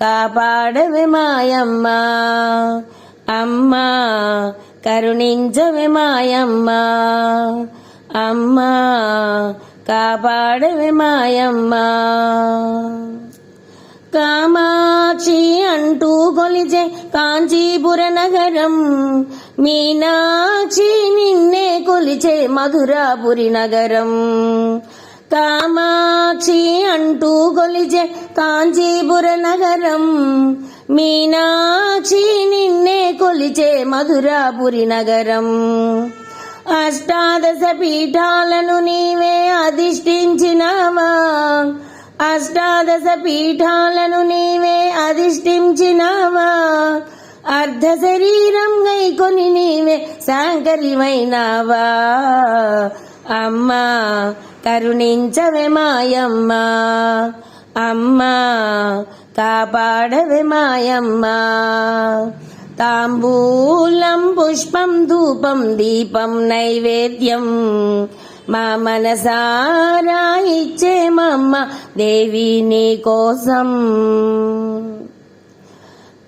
కాపాడవి మాయమ్మ. అమ్మా కరుణించవి మాయమ్మ. అమ్మా కాపాడవి మాయమ్మ. కామాక్షి అంటూ కొలిచే కాంచీపుర నగరం మీనాక్షి నిన్నే కొలిచే మధురాపురి నగరం. కామాక్షి అంటూ గొలిజే కాంచీపుర నగరం. మీనాక్షి నిన్నే కొలిచే మధురాపురి నగరం. అష్టాదశ పీఠాలను నీవే అధిష్ఠించినావా? అష్టాదశ పీఠాలను నీవే అధిష్ఠించినావా? అర్ధ శరీరం గైకొని నీవే శాంకరివైనావా? అమ్మా కరుణించవే మాయమ్మ. అమ్మా కాపాడవే మాయమ్మా. తాంబూలం పుష్పం ధూపం దీపం నైవేద్యం. మా మనసారా ఇచ్చేమమ్మ దేవి నీ కోసం.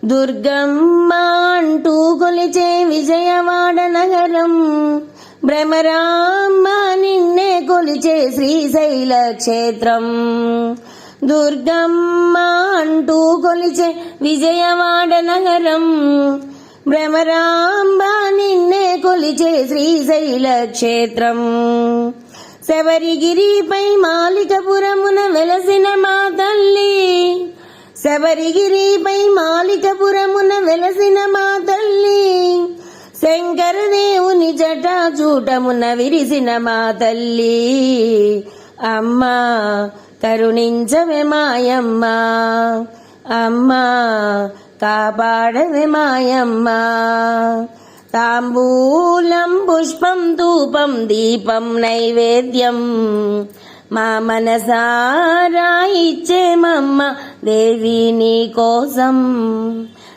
దుర్గమ్మ అంటూ కొలిచే విజయవాడ నగరం. భ్రమరామ్మ నిన్నే కొలిచే శ్రీశైల క్షేత్రం. దుర్గమ్మ అంటూ కొలిచే విజయవాడ నగరం. భ్రమరాంబ నిన్నే కొలిచే శ్రీశైల క్షేత్రం. శబరిగిరిపై మాలికపురమున వెలసిన మా తల్లి. శబరిగిరిపై మాలికపురమున వెలసిన మా తల్లి. శంకరదేవుని జటా చూటమున విరిసిన మా తల్లి. అమ్మా కరుణించవే మాయమ్మా. అమ్మా కాపాడవే మాయమ్మా. తాంబూలం పుష్పం ధూపం దీపం నైవేద్యం. మా మనసారా ఇచ్చేమమ్మ దేవి నీ కోసం.